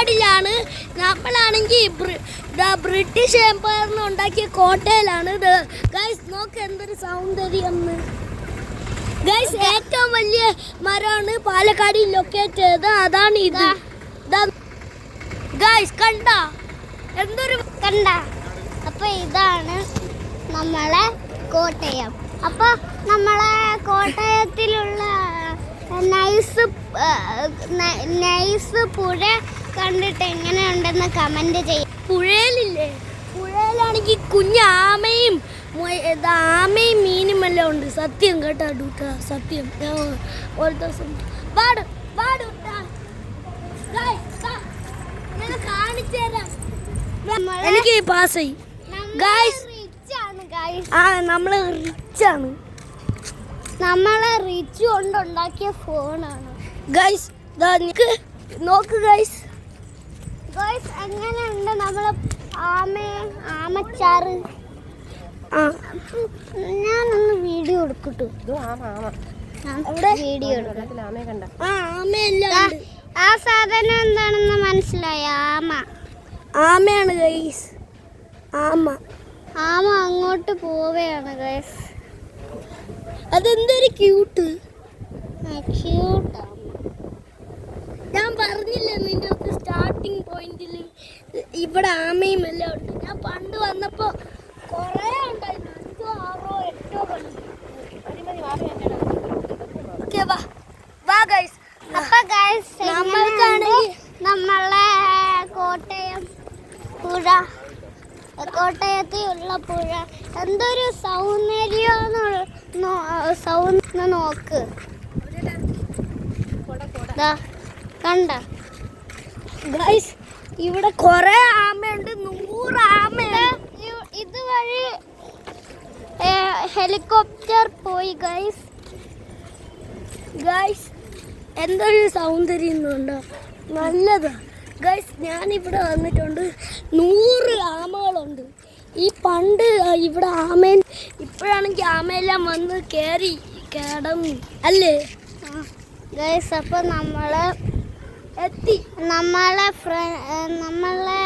പാലക്കാടിലാണ് നമ്മളാണെങ്കിൽ ബ്രിട്ടീഷ് എംപയറിന് ഉണ്ടാക്കിയ കോട്ടയിലാണ് ഗൈസ് നോക്ക് എന്തൊരു സൗന്ദര്യം ഗൈസ് ഏറ്റവും വലിയ മരമാണ് പാലക്കാട് ലൊക്കേറ്റ് ചെയ്തത് അതാണ് ഇത്. ഗൈസ് കണ്ട? എന്തൊരു കണ്ട. അപ്പൊ ഇതാണ് നമ്മളെ കോട്ടയം. അപ്പൊ നമ്മളെ കോട്ടയത്തിലുള്ള നൈസ് നൈസ് പുഴ കണ്ടിട്ട് എങ്ങനെയുണ്ടെന്ന് കമന്റ് ചെയ്യും. പുഴയിലില്ലേ? പുഴയിലാണെങ്കിൽ കുഞ്ഞാമയും ആമയും മീനും എല്ലാം ഉണ്ട്. സത്യം കേട്ടോ ഡൂട്ട സത്യം. ഞാൻ ഒരു ദിവസം. ദാ, ഞാൻ കാണിച്ചു തരാം. എനിക്ക് പാസ്സായി ഗായ്സ് ആ നമ്മൾ റിച്ചാണ് നമ്മളെ റിച്ച് കൊണ്ടുണ്ടാക്കിയ ഫോണാണ് ഗൈസ് നോക്ക്. ഗൈസ് എങ്ങനെയുണ്ട് നമ്മൾ ആമയെ ആമച്ചാറ്? ഞാനൊന്ന് വീഡിയോ എടുക്കട്ടു? വീഡിയോ ആ സാധനം എന്താണെന്ന് മനസ്സിലായ? ആമ. ആമയാണ് ഗൈസ് ആമ. ആമ അങ്ങോട്ട് പോവുകയാണ് ഗൈസ് അതെന്തൊരു ക്യൂട്ട് ക്യൂട്ട് ഞാൻ പറഞ്ഞില്ല നിന്റെ സ്റ്റാർട്ടിങ് പോയിന്റിൽ ഇവിടെ ആമയും എല്ലാം ഉണ്ട്. ഞാൻ പണ്ട് വന്നപ്പോ കൊറേ ഉണ്ടായിരുന്നു. അഞ്ചോ ആറോ എട്ടോ ഓക്കെ വാ. വാ ഗൈസ് അപ്പൊ ഗൈസ് നമ്മൾക്കാണെങ്കിൽ- നമ്മളെ കോട്ടയം പുഴ കോട്ടയത്തിൽ ഉള്ള പുഴ എന്തൊരു സൗന്ദര്യം സൗന്ദര്യം നോക്ക്. കണ്ട? ഗൈസ് ഇവിടെ കൊറേ ആമയുണ്ട്. നൂറ് ആമയുണ്ട്. ഇതുവഴി ഹെലികോപ്റ്റർ പോയി ഗൈസ് ഗൈസ് എന്തൊരു സൗന്ദര്യം ഉണ്ടോ നല്ലതാ. ഗൈസ് ഞാനിവിടെ വന്നിട്ടുണ്ട്. നൂറ് ആമകളുണ്ട്. ഈ പണ്ട് ഇവിടെ ആമേൻ ഇപ്പോഴാണെങ്കിൽ ആമയെല്ലാം വന്ന് കയറി കേടം അല്ലേ? ഗൈസ് അപ്പം നമ്മൾ എത്തി. നമ്മളെ നമ്മളെ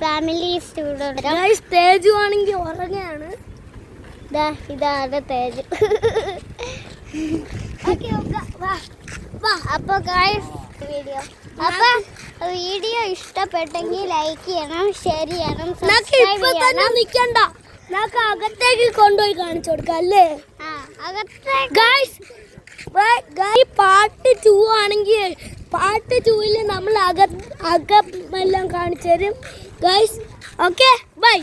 ഫാമിലി സ്റ്റേജ് തേജു ആണെങ്കിൽ ഉറങ്ങാണ്. ഇതാണ് തേജ് അപ്പൊ ഗായ്സ് വീഡിയോ അപ്പൊ വീഡിയോ ഇഷ്ടപ്പെട്ടെങ്കിൽ ലൈക്ക് ചെയ്യണം ഷെയർ ചെയ്യണം സബ്സ്ക്രൈബ് ചെയ്യണം. നിക്കണ്ട. നമുക്ക് അകത്തേക്ക് കൊണ്ടുപോയി കാണിച്ചു കൊടുക്കാം അല്ലേ? ഗായ്സ് ഗായ് പാട്ട് ടു ആണെങ്കിൽ പാർട്ട് ടൂവിൽ നമ്മൾ അകം അകം എല്ലാം കാണിച്ചു തരും. Guys okay bye